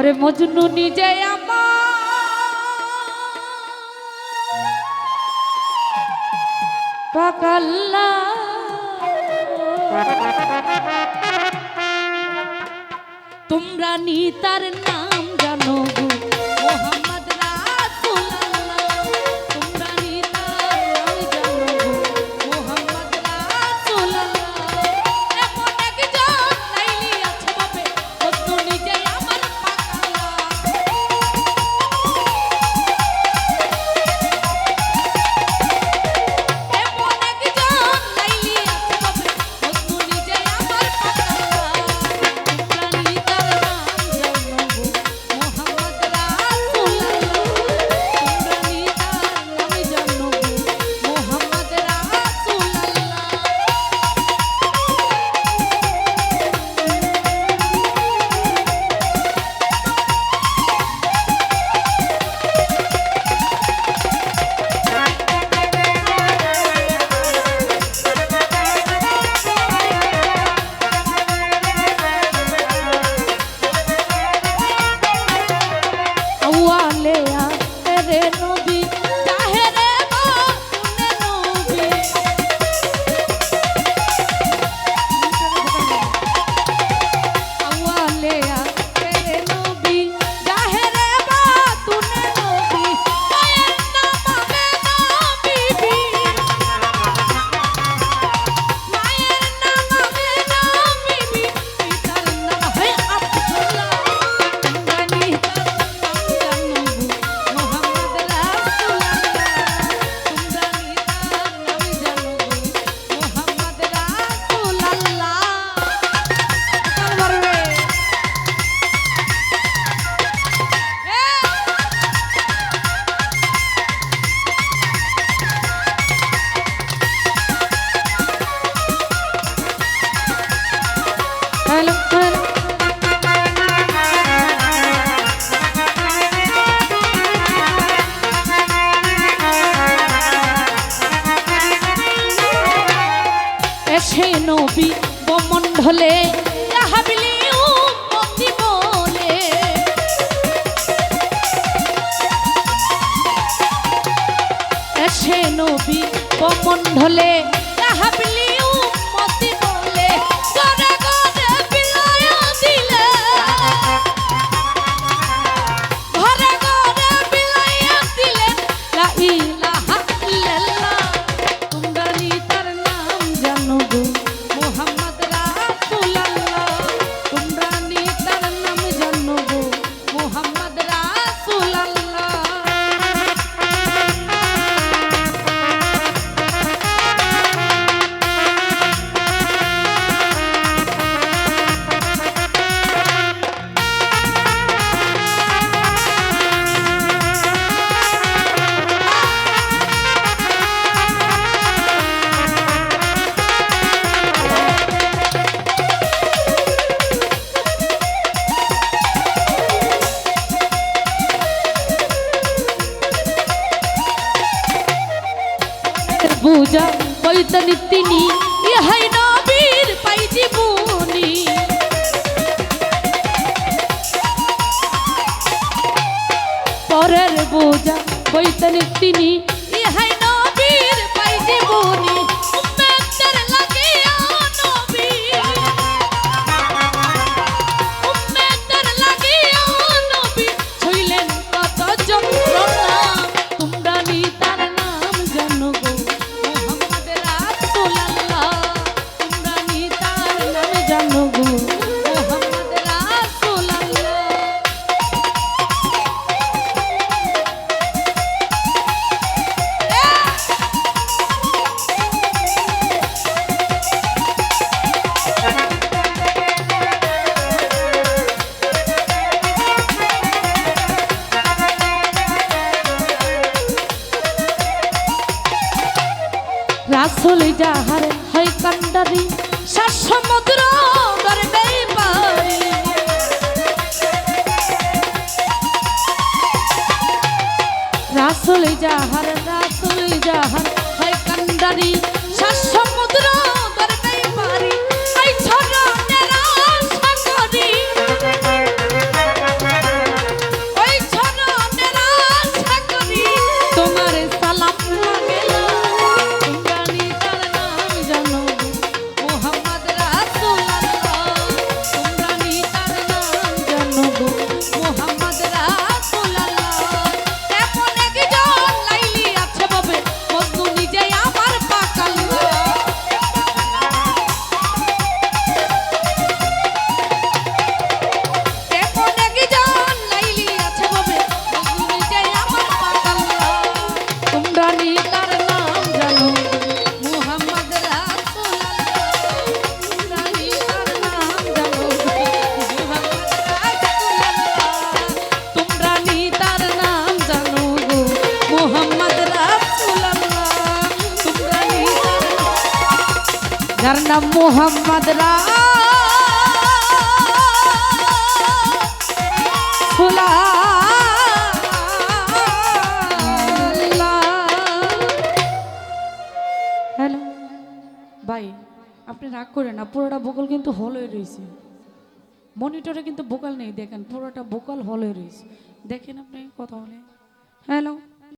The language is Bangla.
ওরে মজনু নিজে তোমরা নিতার নাম জানো হে নবী বমণ্ডলে তাহাবিলি উম্মতি বলে সে নবী বমণ্ডলে তাহাবিলি বুঝা কইতেন তিনি ইহাই নবীর পাই জীবনী। পরের বুঝা কইতেন তিনি ইহাই নবীর পাই জীবনী। চলি যাহার হই কান্ডারি সাত সমুদ্র ডরবেই পারি রাসুল যাহার রাসুল যাহার হই কান্ডারি সাত মোহাম্মদ হ্যালো। ভাই, আপনি রাগ করেন না, পুরোটা বোকাল কিন্তু হল হয়ে রয়েছে। মনিটরে কিন্তু বোকাল নেই, দেখেন, পুরোটা বোকাল হল হয়ে রয়েছে। দেখেন আপনি কথা বলে হ্যালো।